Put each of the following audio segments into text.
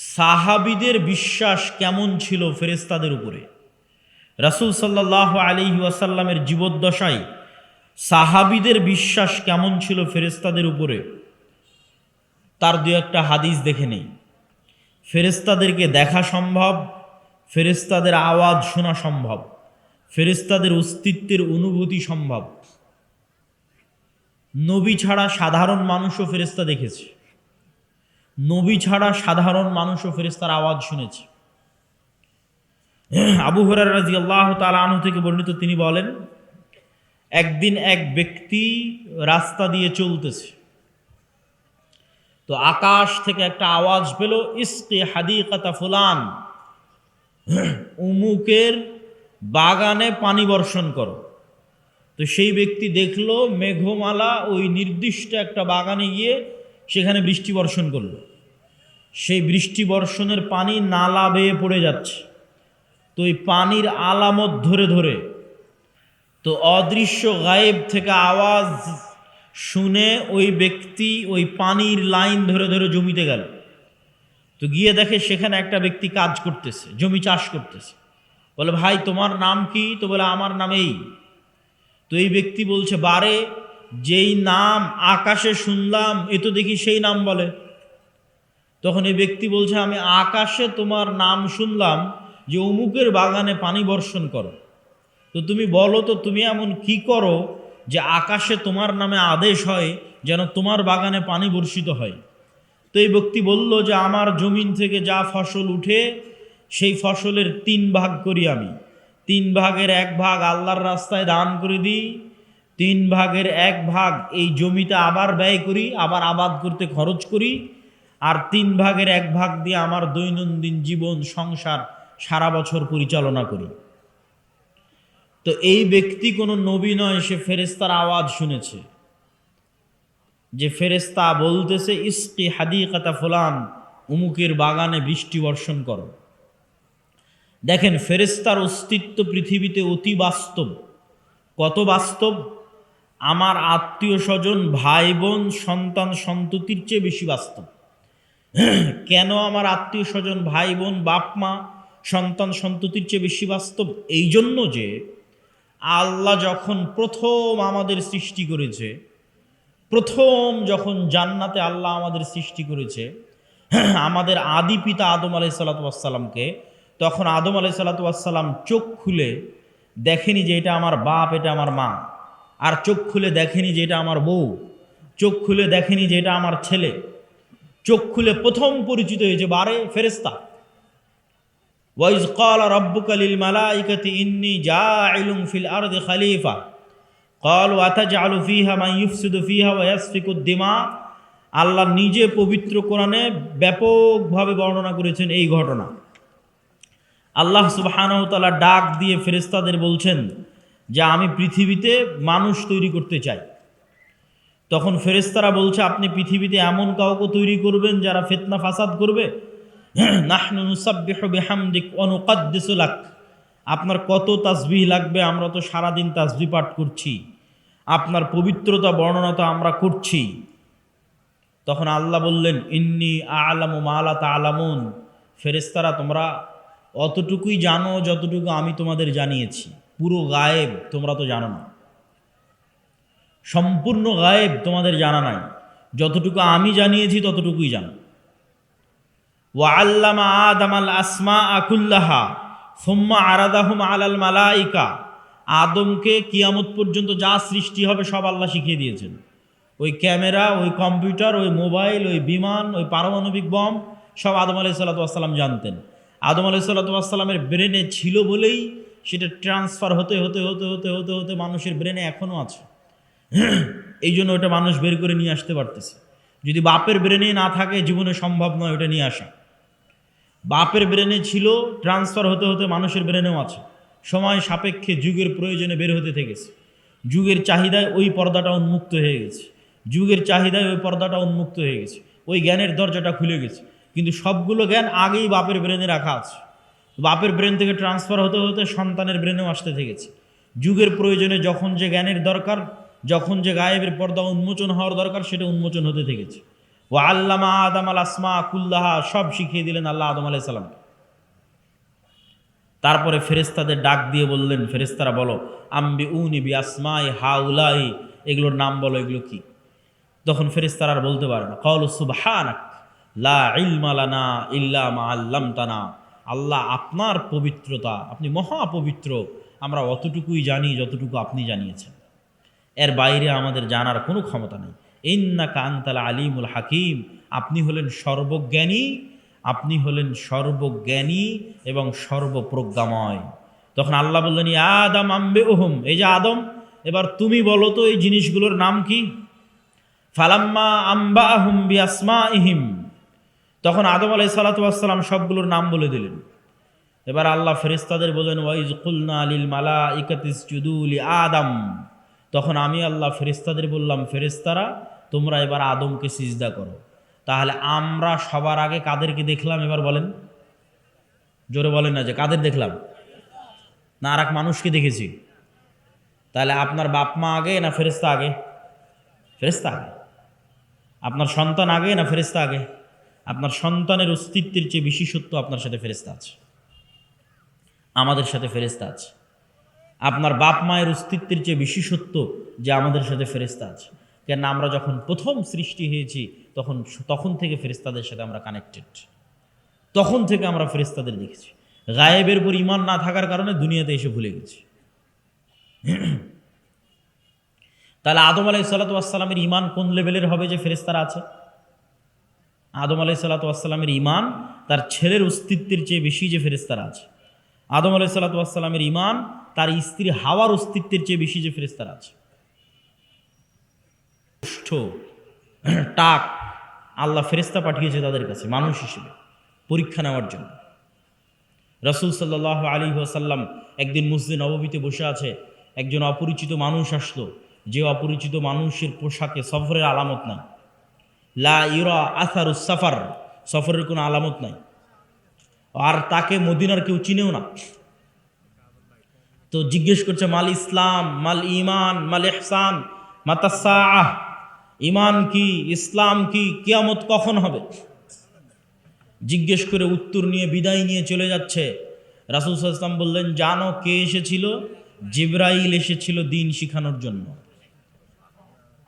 সাহাবিদের বিশ্বাস কেমন ছিল ফেরেস্তাদের উপরে? রাসুল সাল্লাহ আলী ওয়াসাল্লামের জীবদ্দশায় সাহাবিদের বিশ্বাস কেমন ছিল ফেরেস্তাদের উপরে? তার দু একটা হাদিস দেখে নেই। ফেরেস্তাদেরকে দেখা সম্ভব ফেরেস্তাদের আওয়াজ শোনা সম্ভব ফেরেস্তাদের অস্তিত্বের অনুভূতি সম্ভব। নবী ছাড়া সাধারণ মানুষও ফেরেস্তা দেখেছে। নবী ছাড়া সাধারণ মানুষও ফেরেস্তার আওয়াজ শুনেছে। আবু হরার রাজি আল্লাহ তালু থেকে বর্ণিত তিনি বলেন, একদিন এক ব্যক্তি রাস্তা দিয়ে চলতেছে। তো আকাশ থেকে একটা আওয়াজ পেল, ইস্কে হাদিকাতা ফুলান। উমুকের বাগানে পানি বর্ষণ করো। তো সেই ব্যক্তি দেখল, মেঘমালা ওই নির্দিষ্ট একটা বাগানে গিয়ে সেখানে বৃষ্টি বর্ষণ করল। সেই বৃষ্টি বর্ষণের পানি নালা বেয়ে পড়ে যাচ্ছে। তো ওই পানির আলামত ধরে ধরে তো অদৃশ্য গায়েব থেকে আওয়াজ শুনে ওই ব্যক্তি ওই পানির লাইন ধরে ধরে জমিতে গেল। তো গিয়ে দেখে সেখানে একটা ব্যক্তি কাজ করতেছে, জমি চাষ করতেছে। বলে, ভাই, তোমার নাম কি? তো বলে, আমার নাম এই। তো এই ব্যক্তি বলছে, বারে, যেই নাম আকাশে শুনলাম, এ তো দেখি সেই নাম বলে। তখন এই ব্যক্তি বলছে, আমি আকাশে তোমার নাম শুনলাম যে অমুকের বাগানে পানি বর্ষণ করো। তো তুমি বলো তো, তুমি এমন কি করো যে আকাশে তোমার নামে আদেশ হয় যেন তোমার বাগানে পানি বর্ষিত হয়? তো এই ব্যক্তি বলল যে, আমার জমিন থেকে যা ফসল উঠে, সেই ফসলের তিন ভাগ করি আমি। তিন ভাগের এক ভাগ আল্লাহর রাস্তায় দান করে দিই, তিন ভাগের এক ভাগ এই জমিতে আবার ব্যয় করি, আবার আবাদ করতে খরচ করি আর তিন ভাগের এক ভাগ দিয়ে আমার দৈনন্দিন জীবন, সংসার সারা বছর পরিচালনা করি। তো এই ব্যক্তি কোনো নবী নয়, সে ফেরেস্তার আওয়াজ শুনেছে। যে ফেরেস্তা বলতেছে, ইস্কি হাদিকাতা ফুলান, উমুকের বাগানে বৃষ্টি বর্ষণ করো। দেখেন ফেরেস্তার অস্তিত্ব পৃথিবীতে অতি বাস্তব। কত বাস্তব? আমার আত্মীয় স্বজন, ভাই বোন, সন্তান সন্ততির চেয়ে বেশি বাস্তব। কেন আমার আত্মীয় স্বজন ভাই বোন, বাপ মা, সন্তান সন্ততির চেয়ে বেশি বাস্তব? এই জন্য যে আল্লাহ যখন প্রথম আমাদের সৃষ্টি করেছে, প্রথম যখন জান্নাতে আল্লাহ আমাদের সৃষ্টি করেছে, আমাদের আদি পিতা আদম আলাই সাল্লাতামকে তখন আদম আলাই সাল্লাতাম চোখ খুলে দেখেনি যে এটা আমার বাপ, এটা আমার মা। আর চোখ খুলে দেখেনি যে এটা আমার বউ। চোখ খুলে দেখেনি যে এটা আমার ছেলে। চোখ খুলে প্রথম পরিচিত হয়েছে বারে ফেরেস্তা ওয়াইজ কল রব্বুকালিল মালাইকাতি ইন্নি জা আইলুং ফিল আরদ খালিফা। কল ওয়াথাজ আলু ফিহা মাই ইউফসিদু ফিহা ওয়াসফিকুদ্দিমা আল্লাহ নিজে পবিত্র কোরআনে ব্যাপকভাবে বর্ণনা করেছেন এই ঘটনা। আল্লাহ সুবাহানতালা ডাক দিয়ে ফেরেস্তাদের বলছেন যে আমি পৃথিবীতে মানুষ তৈরি করতে চাই। তখন ফেরেস্তারা বলছে, আপনি পৃথিবীতে এমন কাউকে তৈরি করবেন যারা ফেতনা ফাসাদ করবে? আপনার কত তাসবিহ লাগবে, আমরা তো সারাদিন তাসবি পাঠ করছি। আপনার পবিত্রতা বর্ণনা তো আমরা করছি। তখন আল্লাহ বললেন, ইন্নি আলামু মালা তা আলামুন ফেরেস্তারা তোমরা অতটুকুই জানো যতটুকু আমি তোমাদের জানিয়েছি। পুরো গায়েব তোমরা তো জানো না। সম্পূর্ণ গায়েব তোমাদের জানা নাই। যতটুকু আমি জানিয়েছি, ততটুকুই জানো। ও আল্লামা আদম আল আসমা আকুল্লাহা সোম্মা আরাদাহুম আলাল মালাইকা। আদমকে কিয়ামত পর্যন্ত যা সৃষ্টি হবে, সব আল্লাহ শিখিয়ে দিয়েছেন। ওই ক্যামেরা, ওই কম্পিউটার, ওই মোবাইল, ওই বিমান, ওই পারমাণবিক বম, সব আদম আলাই সাল্লাতাম জানতেন। আদম আলাই সাল্লাতামের ব্রেনে ছিল বলেই সেটা ট্রান্সফার হতে হতে হতে হতে হতে হতে মানুষের ব্রেনে এখনও আছে। এই জন্য ওটা মানুষ বের করে নিয়ে আসতে পারতেছে। যদি বাপের ব্রেনে না থাকে, জীবনে সম্ভব নয় ওটা নিয়ে আসা। বাপের ব্রেনে ছিল ট্রান্সফার হতে হতে মানুষের ব্রেনেও আছে। সময় সাপেক্ষে যুগের প্রয়োজনে বের হতে থেকেছে। যুগের চাহিদায় ওই পর্দাটা উন্মুক্ত হয়ে গেছে। যুগের চাহিদায় ওই পর্দাটা উন্মুক্ত হয়ে গেছে। ওই জ্ঞানের দরজাটা খুলে গেছে। কিন্তু সবগুলো জ্ঞান আগেই বাপের ব্রেনে রাখা আছে। বাপের ব্রেন থেকে ট্রান্সফার হতে হতে সন্তানের ব্রেনেও আসতে থেকেছে। যুগের প্রয়োজনে যখন যে জ্ঞানের দরকার যখন যে গায়েবের পর্দা উন্মোচন হওয়ার দরকার, সেটা উন্মোচন হতে থেকেছে। ও আল্লামা আদম আল আসমা কুল্লাহা, সব শিখিয়ে দিলেন আল্লাহ আদম আলাই সালামকে। তারপরে ফেরেস্তাদের ডাক দিয়ে বললেন ফেরেস্তারা বলো আম্বি উনি বি আসমাই হাউলাই, এগুলোর নাম বলো, এগুলো কি? তখন ফেরেস্তারা আর বলতে পারে না কল সুবহানাক, লা ইলমা লানা ইল্লা মা আল্লামতানা। আল্লাহ আপনার পবিত্রতা, আপনি মহা পবিত্র আমরা অতটুকুই জানি যতটুকু আপনি জানিয়েছেন। এর বাইরে আমাদের জানার কোনো ক্ষমতা নেই। ইন্না কান্তাল আলিমুল হাকিম। আপনি হলেন সর্বজ্ঞানী, আপনি হলেন সর্বজ্ঞানী এবং সর্বপ্রজ্ঞাময়। তখন আল্লাহ বললেন "ইয়া আদম আম্বে ওহম এই যে আদম, এবার তুমি বলো তো এই জিনিসগুলোর নাম কি? ফালাম্মা আম্বা আহম বি আসমা ইহিম তখন আদম আলাই সালাতাম সবগুলোর নাম বলে দিলেন। এবার আল্লাহ ফেরেস্তাদের বলেন ওয়াইজ কুলনা আলিল মালা ইকাতিস আদম। তখন আমি আল্লাহ ফেরেস্তাদের বললাম ফেরেস্তারা তোমরা এবার আদমকে সিজদা করো। তাহলে আমরা সবার আগে কাদেরকে দেখলাম এবার বলেন? জোরে বলেন না যে, কাদের দেখলাম? না আর এক মানুষকে দেখেছি। তাহলে আপনার বাপ মা আগে না ফেরেস্তা আগে? ফেরেস্তা আগে। আপনার সন্তান আগে না ফেরেস্তা আগে? আপনার সন্তানের অস্তিত্বের চেয়ে বিশেষত্ব আপনার সাথে ফেরেস্তা আছে। আমাদের সাথে ফেরেস্তা আছে। আপনার বাপ মায়ের অস্তিত্বের চেয়ে বিশেষত্ব যে আমাদের সাথে ফেরেস্তা আছে। কেন আমরা যখন প্রথম সৃষ্টি হয়েছি, তখন তখন থেকে ফেরেস্তাদের সাথে আমরা কানেক্টেড তখন থেকে আমরা ফেরেস্তাদের দেখেছি। গায়েবের উপর ইমান না থাকার কারণে দুনিয়াতে এসে ভুলে গেছি। তাহলে আদম আলাই সাল্লাতামের ইমান কোন লেভেলের হবে যে ফেরেস্তারা আছে? আদম আলাই সাল্লাতামের ইমান তার ছেলের অস্তিত্বের চেয়ে বেশি যে ফেরেস্তারা আছে। আদম আলাই সাল্লাতামের ইমান তার স্ত্রী হাওয়ার অস্তিত্বের চেয়ে বেশি যে ফেরেস্তার আছে। কুষ্ঠ টাক, আল্লাহ ফেরেস্তা পাঠিয়েছে তাদের কাছে, মানুষ হিসেবে পরীক্ষা নেওয়ার জন্য। রসুল সাল্লাহ আলী ওসাল্লাম একদিন মসজিদ নবমীতে বসে আছে, একজন অপরিচিত মানুষ আসলো, যে অপরিচিত মানুষের পোশাকে সফরের আলামত নাই। লা ইউরা আসারু সাফার, সফরের কোনো আলামত নাই। আর তাকে মদিনার কেউ চিনেও না। তো জিজ্ঞেস করছে, মাল ইসলাম, মাল ইমান মাল এহসান মাতাসাহ ইমান কি, ইসলাম কি, কিয়ামত কখন হবে? জিজ্ঞেস করে উত্তর নিয়ে বিদায় নিয়ে চলে যাচ্ছে। রাসুল ইসলাম বললেন, জানো কে এসেছিল? জিব্রাইল এসেছিল দিন শিখানোর জন্য।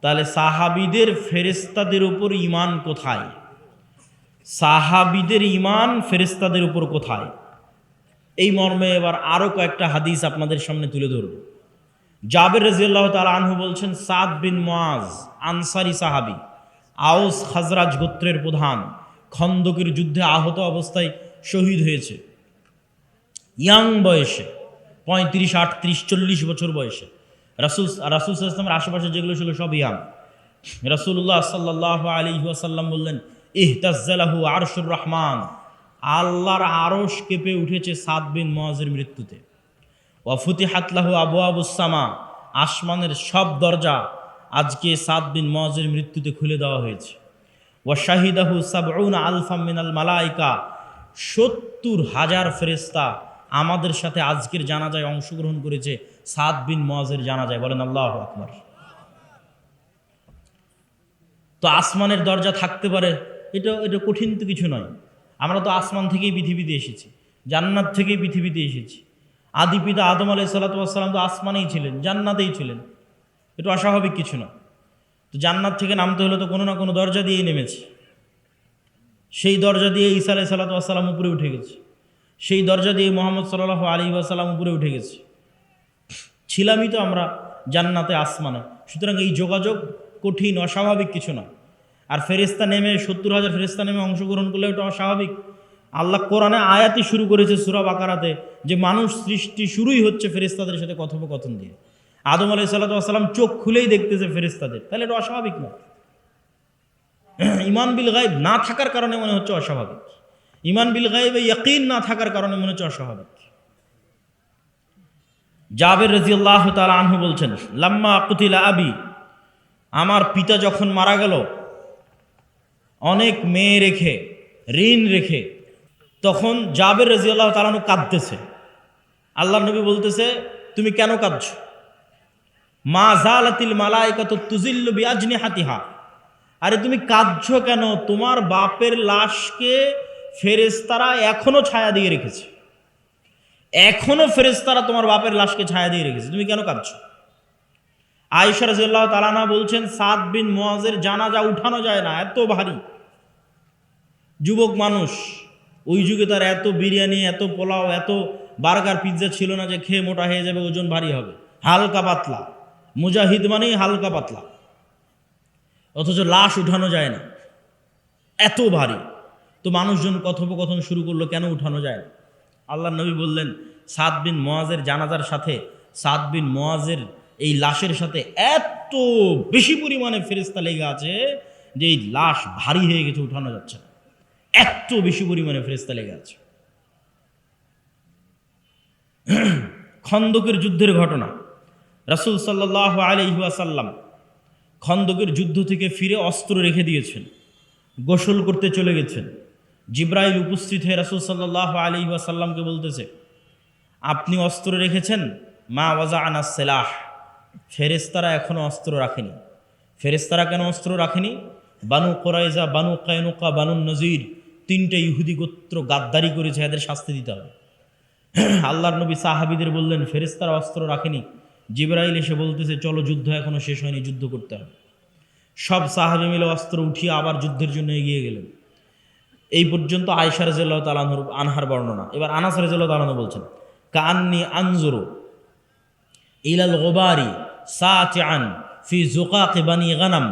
তাহলে সাহাবিদের ফেরেস্তাদের উপর ইমান কোথায়? সাহাবিদের ইমান ফেরেস্তাদের উপর কোথায়? এই মর্মে এবার আরও কয়েকটা হাদিস আপনাদের সামনে তুলে ধরব। জাবের রাজিয়াল্লাহ তালা আনহু বলছেন, সাদ বিন মোয়াজ আনসারি সাহাবি আউস খাজরাজ গোত্রের প্রধান, খন্দকের যুদ্ধে আহত অবস্থায় শহীদ হয়েছে। ইয়াং বয়সে, পঁয়ত্রিশ, আটত্রিশ, চল্লিশ বছর বয়সে। রাসুল রাসুল ইসলামের আশেপাশে যেগুলো ছিল সব ইয়াং। রাসুল্লাহ সাল্লাহ আলী ওয়াসাল্লাম বললেন ইহতাজ্জালাহু আরশুর রহমান। আল্লাহর আরশ কেঁপে উঠেছে সাদ বিন মোয়াজের মৃত্যুতে। ওয়াফুতি হাতলাহু আবু আবুসামা আসমানের সব দরজা আজকে সাদ বিন মোয়াজের মৃত্যুতে খুলে দেওয়া হয়েছে। ওয়া শাহিদাহু সাবউন আলফা মিনাল মালাইকা, সত্তর হাজার ফেরেস্তা আমাদের সাথে আজকের জানাজায় অংশগ্রহণ করেছে সাদ বিন মোয়াজের জানাজায়। বলেন আল্লাহ আকবর। তো আসমানের দরজা থাকতে পারে এটা এটা কঠিন তো কিছু নয়। আমরা তো আসমান থেকেই পৃথিবীতে এসেছি, জান্নাত থেকেই পৃথিবীতে এসেছি। আদি পিতা আদম আলাই সাল্লাতাম তো আসমানেই ছিলেন, জান্নাতেই ছিলেন। এটা অস্বাভাবিক কিছু না তো জান্নাত থেকে নামতে হলে তো কোনো না কোনো দরজা দিয়েই নেমেছে। সেই দরজা দিয়ে ঈসা আলাই সাল্লাতাম উপরে উঠে গেছে। সেই দরজা দিয়ে মোহাম্মদ সাল্লাহ আলী আসাল্লাম উপরে উঠে গেছে। ছিলামই তো আমরা জান্নাতে আসমানে। সুতরাং এই যোগাযোগ কঠিন, অস্বাভাবিক কিছু না আর ফেরিস্তা নেমে, সত্তর হাজার ফেরিস্তা নেমে অংশগ্রহণ করলে ওটা অস্বাভাবিক। আল্লাহ কোরআনে আয়াতি শুরু করেছে সুরাব আকারাতে যে মানুষ সৃষ্টি শুরুই হচ্ছে ফেরিস্তাদের সাথে কথোপকথন দিয়ে। আদম আলাই সাল্লাম চোখ খুলেই দেখতেছে ফেরিস্তাদের তাহলে এটা অস্বাভাবিক না? ইমান বিল গাইব না থাকার কারণে মনে হচ্ছে অস্বাভাবিক। ইমান বিল গাইবে ইয়কিন না থাকার কারণে মনে হচ্ছে অস্বাভাবিক। জাবের রাজিয়াল্লাহ তালা আনহু বলছেন, লাম্মা কুতিলা আবি। আমার পিতা যখন মারা গেল অনেক মেয়ে রেখে, ঋণ রেখে, তখন জাবের রাজিয়াল্লাহ তালানু কাঁদতেছে। আল্লাহ নবী বলতেছে, তুমি কেন কাঁদছ? মা জালাতিল মালাইকা তো তুজিল্লু বিয়াজনি হাতিহা আরে তুমি কাঁদছো কেন? তোমার বাপের লাশকে ফেরেস্তারা এখনও ছায়া দিয়ে রেখেছে। এখনও ফেরেস্তারা তোমার বাপের লাশকে ছায়া দিয়ে রেখেছে। তুমি কেন কাঁদছো? আয়েশা রাজিয়াল্লাহ তালানা বলছেন, সাদ বিন মোয়াজের জানাজা উঠানো যায় না, এত ভারী। যুবক মানুষ, ওই যুগে তার এত বিরিয়ানি, এত পোলাও, এত বার্গার, পিৎজা ছিল না যে খেয়ে মোটা হয়ে যাবে, ওজন ভারী হবে। হালকা পাতলা। মুজাহিদ মানেই হালকা পাতলা। অথচ লাশ উঠানো যায় না। এত ভারী। তো মানুষজন কথোপকথন শুরু করল, কেন উঠানো যায় না? আল্লাহ নবী বললেন সাত বিন মোয়াজের জানাজার সাথে সাত বিন মোয়াজের এই লাশের সাথে এত বেশি পরিমাণে ফেরিস্তা লেগে আছে যে এই লাশ ভারী হয়ে গেছে, উঠানো যাচ্ছে না। এত বেশি পরিমাণে ফেরিস্তা লেগে আছে। খন্দকের যুদ্ধের ঘটনা। রাসুল সাল্লাহ আলহিহাসাল্লাম খন্দকের যুদ্ধ থেকে ফিরে অস্ত্র রেখে দিয়েছেন, গোসল করতে চলে গেছেন। জিব্রাইল উপস্থিত হয়ে রাসুল সাল্লাহ আলী ওয়াসাল্লামকে বলতেছে, আপনি অস্ত্র রেখেছেন? মা ওয়াজা আনা সেলাহ। ফেরেস্তারা এখনও অস্ত্র রাখেনি। ফেরেস্তারা কেন অস্ত্র রাখেনি? Banu Qurayza, Banu Qaynuqa, Banu Nadir তিনটে ইহুদি গোত্র গাদ্দারি করেছে, এদের শাস্তি দিতে হবে। আল্লাহর নবী সাহাবিদের বললেন ফেরেস্তারা অস্ত্র রাখেনি। জিব্রাইল এসে বলতেছে, চলো, যুদ্ধ এখনও শেষ হয়নি, যুদ্ধ করতে হবে। সব সাহাবি মিলে অস্ত্র উঠিয়ে আবার যুদ্ধের জন্য এগিয়ে গেলেন। এই পর্যন্ত আয়সা রাজিয়াল্লাহ তালানুর আনহার বর্ণনা। এবার আনাসার রাজিয়াল্লাহ তালানু বলছেন কান্নি আনজুরু ইলাল গোবারি সাচান ফি জোকাকে বানি গানাম।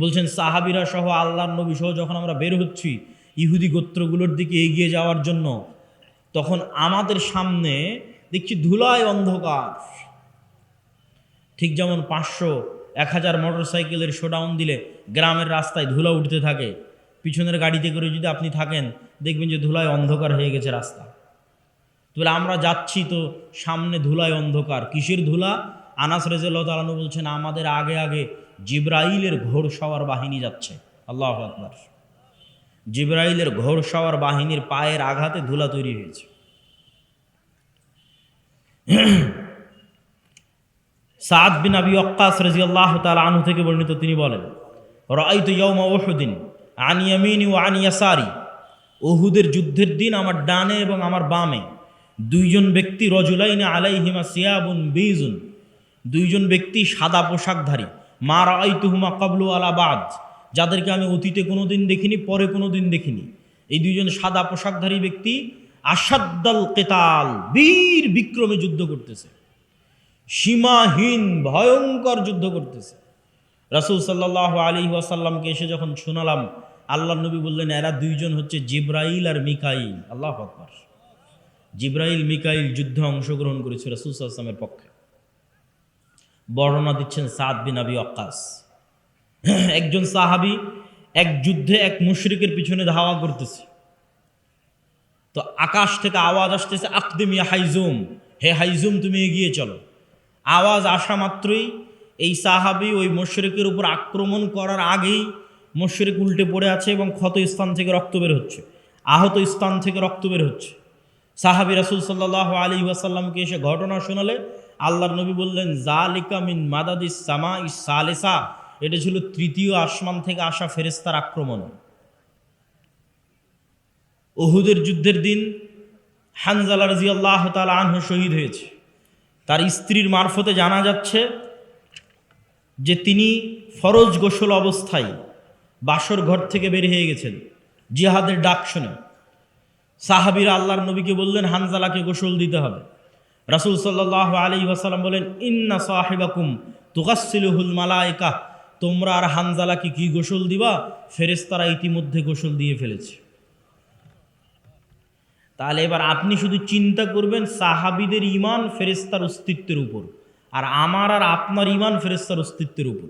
বলছেন, সাহাবিরা সহ আল্লাহর নবী সহ যখন আমরা বের হচ্ছি ইহুদি গোত্রগুলোর দিকে এগিয়ে যাওয়ার জন্য, তখন আমাদের সামনে দেখছি ধুলায় অন্ধকার। ঠিক যেমন পাঁচশো, এক হাজার মোটর সাইকেলের শোডাউন দিলে গ্রামের রাস্তায় ধুলা উঠতে থাকে। পিছনের গাড়িতে করে যদি আপনি থাকেন, দেখবেন যে ধুলায় অন্ধকার হয়ে গেছে রাস্তা। তাহলে আমরা যাচ্ছি তো সামনে ধুলায় অন্ধকার। কিসের ধুলা? আনাস রেজাল্লাহ তালানু বলছেন, আমাদের আগে আগে জিব্রাইলের ঘোর সওয়ার বাহিনী যাচ্ছে। আল্লাহ আকবর। জিব্রাইলের ঘোর সওয়ার বাহিনীর পায়ের আঘাতে ধুলা তৈরি হয়েছে। সাদ বিন আবি অক্কাস রাজি আল্লাহ তাল আনহু থেকে বর্ণিত তিনি বলেন রাইতু ইয়ৌমা ওহুদিন আনিয়ামিনি ও আনিয়াসারি ওহুদের যুদ্ধের দিন আমার ডানে এবং আমার বামে। দুইজন ব্যক্তি রজুলাইনে আলাইহিমা সিয়াবুন বিজুন। দুইজন ব্যক্তি সাদা পোশাকধারী। মা রাইতুহুমা কাবলু আলাবাদ যাদেরকে আমি অতীতে কোনো দিন দেখিনি, পরে কোনো দিন দেখিনি। এই দুইজন সাদা পোশাকধারী ব্যক্তি আসাদ্দাল কেতাল, বীর বিক্রমে যুদ্ধ করতেছে। সীমাহীন, ভয়ঙ্কর যুদ্ধ করতেছে। রাসুল সাল্লাহ আলী ওয়াসাল্লামকে এসে যখন শোনালাম আল্লাহ নবী বললেন, এরা দুইজন হচ্ছে জিব্রাইল আর মিকাইল। আল্লাহ আকবর। জিব্রাইল, মিকাইল যুদ্ধে অংশগ্রহণ করেছে রাসুল সাল্লামের পক্ষে। বর্ণনা দিচ্ছেন সাদ বিন আবি অক্কাস একজন সাহাবি এক যুদ্ধে এক মুশরিকের পিছনে ধাওয়া করতেছে। তো আকাশ থেকে আওয়াজ আসতেছে আকদিমিয়া হাইজুম, হে হাইজুম, তুমি এগিয়ে চলো। আওয়াজ আসা মাত্রই এই সাহাবি ওই মোশরেকের উপর আক্রমণ করার আগেই মোশরেক উল্টে পড়ে আছে এবং ক্ষত স্থান থেকে রক্ত বের হচ্ছে, আহত স্থান থেকে রক্ত বের হচ্ছে। সাহাবি রাসুল সাল্লাহ আলী ওয়াসাল্লামকে এসে ঘটনা শোনালে আল্লাহর নবী বললেন, জালিকা মিন মাদাদিস সামা ইস সালেসা এটা ছিল তৃতীয় আসমান থেকে আসা ফেরেস্তার আক্রমণ ওহুদের যুদ্ধের দিন হানজালা রাজি আল্লাহ তালা আনহ শহীদ হয়েছে। তার স্ত্রীর মারফতে জানা যাচ্ছে যে তিনি ফরজ গোসল অবস্থায় বাসর ঘর থেকে বের হয়ে গেছেন। জিহাদের ডাক শুনে সাহাবিরা আল্লাহর নবীকে বললেন, হানজালাকে গোসল দিতে হবে। রাসুল সাল্লাহ আলী ওয়াসাল্লাম বলেন, ইন্না সাহেবাকুম তুকাসিলুহুল মালায়কা। তোমরা আর হানজালাকে কি গোসল দিবা? ফেরেস্তারা ইতিমধ্যে গোসল দিয়ে ফেলেছে। তাহলে এবার আপনি শুধু চিন্তা করবেন, সাহাবিদের ইমান ফেরেস্তার অস্তিত্বের উপর, আর আমার আর আপনার ইমান ফেরেস্তার অস্তিত্বের উপর।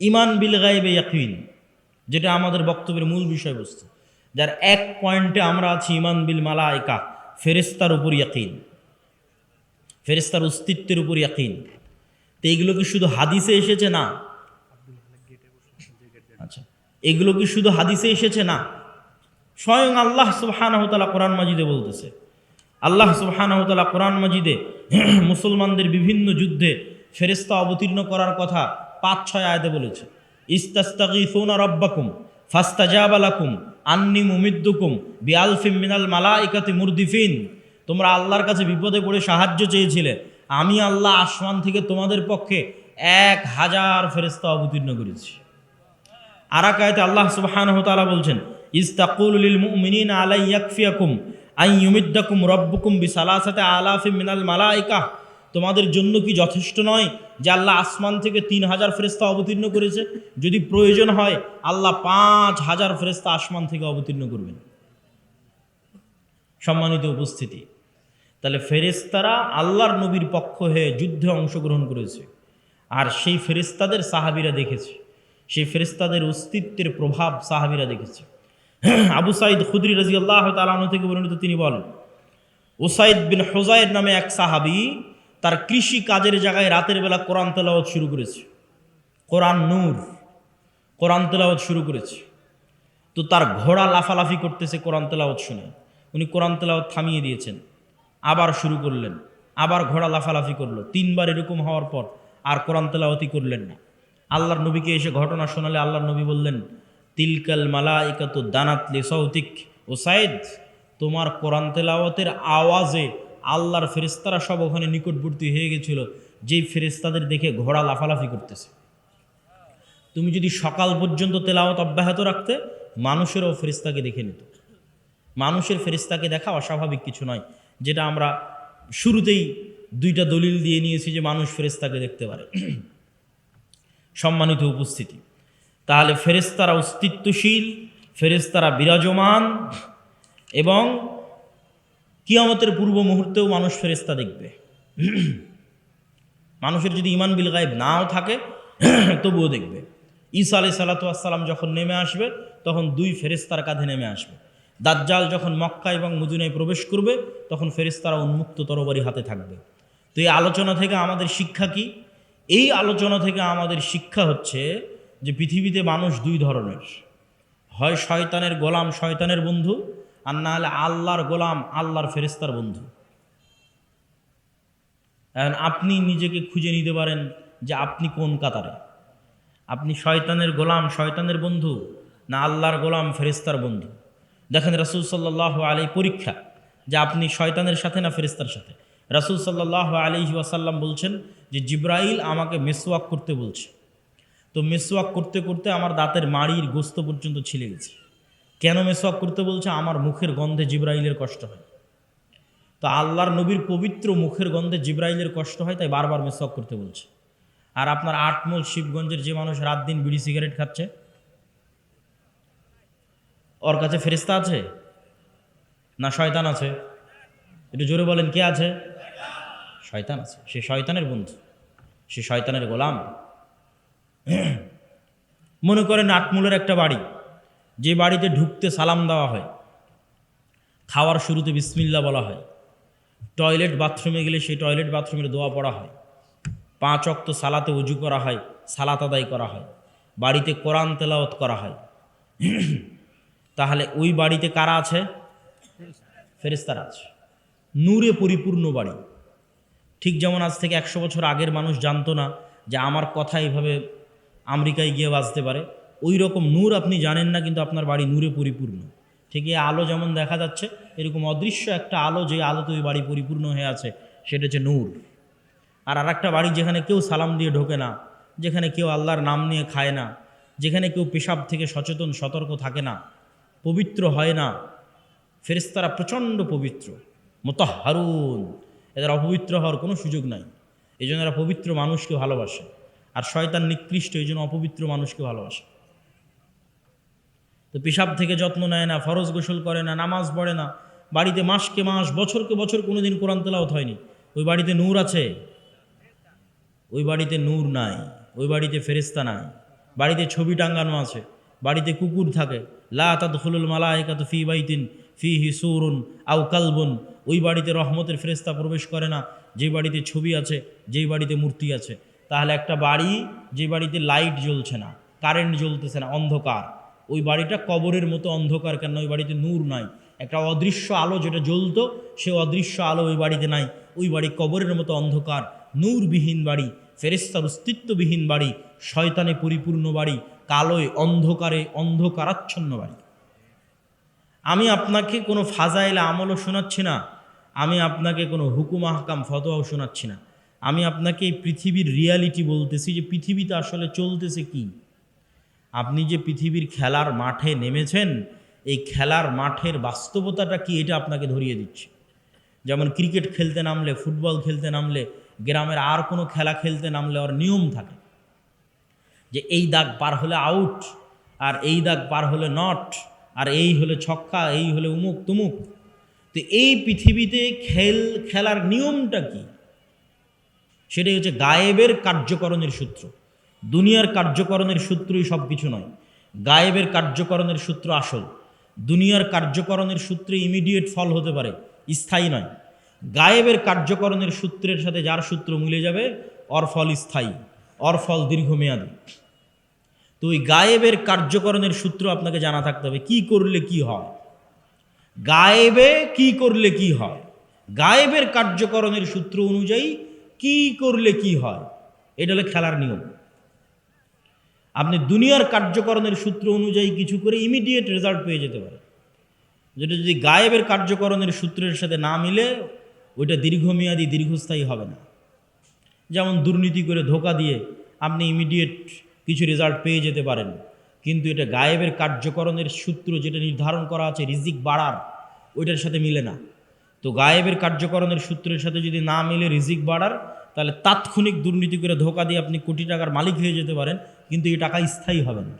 ইমান বিল গাইবে ইয়াকিন, যেটা আমাদের বক্তব্যের মূল বিষয়বস্তু, যার এক পয়েন্টে আমরা আছি ইমান বিল মালা মালায়কা ফেরেস্তার উপর ইয়াকিন ফেরেস্তার অস্তিত্বের উপর ইয়াকিন। তো এগুলো কি শুধু হাদিসে এসেছে? না। এগুলো কি শুধু হাদিসে এসেছে? না। স্বয়ং আল্লাহ সুবহানাহতালা কোরআন মাজিদে বলতেছে। আল্লাহ সুবহানাহতালা কোরআন মাজিদে মুসলমানদের বিভিন্ন যুদ্ধে ফেরেস্তা অবতীর্ণ করার কথা পাঁচ, ছয় আয়তে বলেছে। ইস্তাস্তাগিসুনা রাব্বাকুম, ফাস্তাজাবা লাকুম আন্নি মুমিদ্দুকুম বিআলফিম মিনাল মালাইকাতি মুরদিফিন। তোমরা আল্লাহর কাছে বিপদে পড়ে সাহায্য চেয়েছিলে। আমি আল্লাহ আসমান থেকে তোমাদের পক্ষে এক হাজার ফেরেস্তা অবতীর্ণ করেছি। আরাকায়তে আল্লাহ সুবহানাহু তাআলা বলছেন ইস্তাকুল লিল মুমিনিনা আলাই ইয়াকফিয়াকুম আই ইউমিদ্দাকুম রব্বুকুম বিসালাসাতে আলাফি মিনাল মালাইকা। তোমাদের জন্য কি যথেষ্ট নয় যে আল্লাহ আসমান থেকে তিন হাজার ফেরেস্তা অবতীর্ণ করেছে? যদি প্রয়োজন হয়, আল্লাহ পাঁচ হাজার ফেরেস্তা আসমান থেকে অবতীর্ণ করবেন। সম্মানিত উপস্থিতি, তাহলে ফেরেস্তারা আল্লাহর নবীর পক্ষ হয়ে যুদ্ধে অংশগ্রহণ করেছে, আর সেই ফেরেস্তাদের সাহাবিরা দেখেছে। সেই ফেরেস্তাদের অস্তিত্বের প্রভাব সাহাবিরা দেখেছে। আবু সাইদ খুদরি রাজি আল্লাহ তালানো থেকে বর্ণিত তিনি বলেন ওসাইদ বিন হোজাইর নামে এক সাহাবি তার কৃষি কাজের জায়গায় রাতের বেলা কোরআন তেলাওয়াত শুরু করেছে। কোরআন নূর, কোরআন তেলাওয়াত শুরু করেছে। তো তার ঘোড়া লাফালাফি করতেছে কোরআন তেলাওয়াত শুনে। উনি কোরআন তেলাওয়াত থামিয়ে দিয়েছেন, আবার শুরু করলেন, আবার ঘোড়া লাফালাফি করল। তিনবার এরকম হওয়ার পর আর কোরআন তেলাওয়াতি করলেন না। আল্লাহর নবীকে এসে ঘটনা শোনালে আল্লাহর নবী বললেন, তিলকাল মালা একাত দানাত লেসৌতিক ও সাইদ, তোমার কোরআন তেলাওয়াতের আওয়াজে আল্লাহর ফেরেস্তারা সব ওখানে নিকটবর্তী হয়ে গেছিল, যেই ফেরেস্তাদের দেখে ঘোড়া লাফালাফি করতেছে। তুমি যদি সকাল পর্যন্ত তেলাওয়াত অব্যাহত রাখতে, মানুষেরও ফেরিস্তাকে দেখে নিত। মানুষের ফেরিস্তাকে দেখা অস্বাভাবিক কিছু নয়, যেটা আমরা শুরুতেই দুইটা দলিল দিয়ে নিয়েছি যে মানুষ ফেরেস্তাকে দেখতে পারে। সম্মানিত উপস্থিতি। তাহলে ফেরেস্তারা অস্তিত্বশীল ফেরেস্তারা বিরাজমান এবং কিয়ামতের পূর্ব মুহূর্তেও মানুষ ফেরেস্তা দেখবে। মানুষের যদি ইমান বিল গায়েব নাও থাকে, তবুও দেখবে। ঈসা আলি সাল্লাতাম যখন নেমে আসবে, তখন দুই ফেরেস্তার কাঁধে নেমে আসবে। দাজ্জাল যখন মক্কা এবং মদিনায় প্রবেশ করবে, তখন ফেরেস্তারা উন্মুক্ত তরবারি হাতে থাকবে। তো এই আলোচনা থেকে আমাদের শিক্ষা কি? এই আলোচনা থেকে আমাদের শিক্ষা হচ্ছে যে পৃথিবীতে মানুষ দুই ধরনের। হয় শয়তানের গোলাম শয়তানের বন্ধু, আর না হলে আল্লাহর গোলাম আল্লাহর ফেরেস্তার বন্ধু। এখন আপনি নিজেকে খুঁজে নিতে পারেন যে আপনি কোন কাতারে। আপনি শয়তানের গোলাম শয়তানের বন্ধু, না আল্লাহর গোলাম ফেরেস্তার বন্ধু। দেখেন রাসুল সাল্লাহ আলী পরীক্ষা যে আপনি শয়তানের সাথে না ফেরেস্তার সাথে। রাসুল সাল্লাহ আলী ওয়াসাল্লাম বলছেন যে, জিব্রাইল আমাকে মেসোয়াক করতে বলছে। তো মেসোয়াক করতে করতে আমার দাঁতের মাড়ির গোস্ত পর্যন্ত ছিলে গেছে। কেন মেসোয়াক করতে বলছে? আমার মুখের গন্ধে জিব্রাইলের কষ্ট হয়। তো আল্লাহর নবীর পবিত্র মুখের গন্ধে জিব্রাইলের কষ্ট হয়, তাই বারবার মেসওয়াক করতে বলছে। আর আপনার আটমল শিবগঞ্জের যে মানুষ রাত দিন বিড়ি সিগারেট খাচ্ছে? ওর কাছে ফেরিস্তা আছে? না শয়তান আছে? একটু জোরে বলেন, কে আছে? শয়তান আছে। সে শয়তানের বন্ধু, সে শয়তানের গোলাম। মনে করেন আটমূলের একটা বাড়ি, যে বাড়িতে ঢুকতে সালাম দেওয়া হয়। খাওয়ার শুরুতে বিসমিল্লা বলা হয়। টয়লেট বাথরুমে গেলে সেই টয়লেট বাথরুমের দোয়া পড়া হয়। পাঁচ অক্ত সালাতে উজু করা হয়, সালাত আদায় করা হয়। বাড়িতে কোরআন তেলাওত করা হয়। তাহলে ওই বাড়িতে কারা আছে? ফেরেস্তারা আছে। নূরে পরিপূর্ণ বাড়ি। ঠিক যেমন আজ থেকে একশো বছর আগের মানুষ জানতো না যে আমার কথা এইভাবে আমেরিকায় গিয়ে বাজতে পারে। ওই রকম নূর আপনি জানেন না, কিন্তু আপনার বাড়ি নূরে পরিপূর্ণ। ঠিক এই আলো যেমন দেখা যাচ্ছে, এরকম অদৃশ্য একটা আলো যে আলোতে ওই বাড়ি পরিপূর্ণ হয়ে আছে, সেটা হচ্ছে নূর। আর আর একটা বাড়ি যেখানে কেউ সালাম দিয়ে ঢোকে না, যেখানে কেউ আল্লাহর নাম নিয়ে খায় না, যেখানে কেউ পেশাব থেকে সচেতন, সতর্ক থাকে না, পবিত্র হয় না ফেরেস্তারা প্রচণ্ড পবিত্র, মোতাহারুন। এদের অপবিত্র হওয়ার কোনো সুযোগ নাই। এই জন্য এরা পবিত্র মানুষকে ভালোবাসে। আর শয়তান নিকৃষ্ট, এই জন্য অপবিত্র মানুষকে ভালোবাসে। তো পেশাব থেকে যত্ন নেয় না, ফরজ গোসল করে না, নামাজ পড়ে না। বাড়িতে মাসকে মাস, বছরকে বছর কোনো দিন কোরআন তেলাওত হয়নি। ওই বাড়িতে নূর আছে? ওই বাড়িতে নূর নাই। ওই বাড়িতে ফেরেস্তা নাই। বাড়িতে ছবি টাঙ্গানো আছে। বাড়িতে কুকুর থাকে। লা তাদখুলুল মালাইকাতু ফি বাইতিন, ফিহি সুরুন আও কালবুন। ওই বাড়িতে রহমতের ফেরেস্তা প্রবেশ করে না, যে বাড়িতে ছবি আছে যেই বাড়িতে মূর্তি আছে। তাহলে একটা বাড়ি, যে বাড়িতে লাইট জ্বলছে না কারেন্ট জ্বলতেছে না, অন্ধকার। ওই বাড়িটা কবরের মতো অন্ধকার কেন ওই বাড়িতে নূর নাই। একটা অদৃশ্য আলো যেটা জ্বলতো, সে অদৃশ্য আলো ওই বাড়িতে নাই। ওই বাড়ি কবরের মতো অন্ধকার, নূরবিহীন বাড়ি ফেরেস্তার অস্তিত্ববিহীন বাড়ি, শয়তানে পরিপূর্ণ বাড়ি, কালোয় অন্ধকারে অন্ধকারাচ্ছন্ন বাড়ি। আমি আপনাকে কোনো ফাজাইল আমলও শোনাচ্ছি না। আমি আপনাকে কোনো হুকুম, আহকাম, ফতোয়াও শোনাচ্ছি না। আমি আপনাকে এই পৃথিবীর রিয়ালিটি বলতেছি যে পৃথিবীতে আসলে চলতেছে কি। আপনি যে পৃথিবীর খেলার মাঠে নেমেছেন, এই খেলার মাঠের বাস্তবতাটা কি এটা আপনাকে ধরিয়ে দিচ্ছে। যেমন ক্রিকেট খেলতে নামলে ফুটবল খেলতে নামলে, গ্রামের আর কোনো খেলা খেলতে নামলে ওর নিয়ম থাকে। যে এই দাগ পার হলে আউট আর এই দাগ পার হলে নট আর এই হলে ছক্কা, এই হলে উমুক তুমুক তো এই পৃথিবীতে খেল, খেলার নিয়মটা কি? সেটাই হচ্ছে গায়েবের কার্যকরণের সূত্র। দুনিয়ার কার্যকরণের সূত্রই সব কিছু নয়। গায়েবের কার্যকরণের সূত্র আসল। দুনিয়ার কার্যকরণের সূত্রে ইমিডিয়েট ফল হতে পারে, স্থায়ী নয়। গায়েবের কার্যকরণের সূত্রের সাথে যার সূত্র মিলে যাবে অর ফল স্থায়ী অর ফল দীর্ঘমেয়াদী। তো ওই গায়েবের কার্যকরণের সূত্র আপনাকে জানা থাকতে হবে, কি করলে কি হয়? গায়েবে কি করলে কি হয়? গায়েবের কার্যকরণের সূত্র অনুযায়ী কি করলে কি হয়? এটা হলো খেলার নিয়ম। আপনি দুনিয়ার কার্যকরণের সূত্র অনুযায়ী কিছু করে ইমিডিয়েট রেজাল্ট পেয়ে যেতে পারে যেটা যদি গায়েবের কার্যকরণের সূত্রের সাথে না মিলে, ওইটা দীর্ঘমেয়াদী, দীর্ঘস্থায়ী হবে না। যেমন দুর্নীতি করে ধোকা দিয়ে আপনি ইমিডিয়েট কিছু রেজাল্ট পেয়ে যেতে পারেন। কিন্তু এটা গায়েবের কার্যকরণের সূত্র যেটা নির্ধারণ করা আছে, রিজিক বাড়ার, ওইটার সাথে মিলে না। তো গায়েবের কার্যকরণের সূত্রের সাথে যদি না মিলে রিজিক বাড়ার, তাহলে তাৎক্ষণিক দুর্নীতি করে ধোকা দিয়ে আপনি কোটি টাকার মালিক হয়ে যেতে পারেন, কিন্তু এই টাকা স্থায়ী হবে না,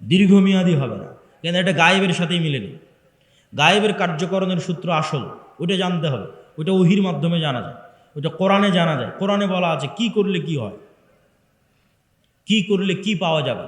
দীর্ঘমেয়াদী হবে না। কেন এটা গায়েবের সাথেই মিলেনি গায়েবের কার্যকরণের সূত্র আসল ওটা জানতে হবে ওটা ওহির মাধ্যমে জানা যায় ওটা কোরআনে জানা যায়। কোরআনে বলা আছে, কি করলে কি হয়? কি করলে কি পাওয়া যাবে?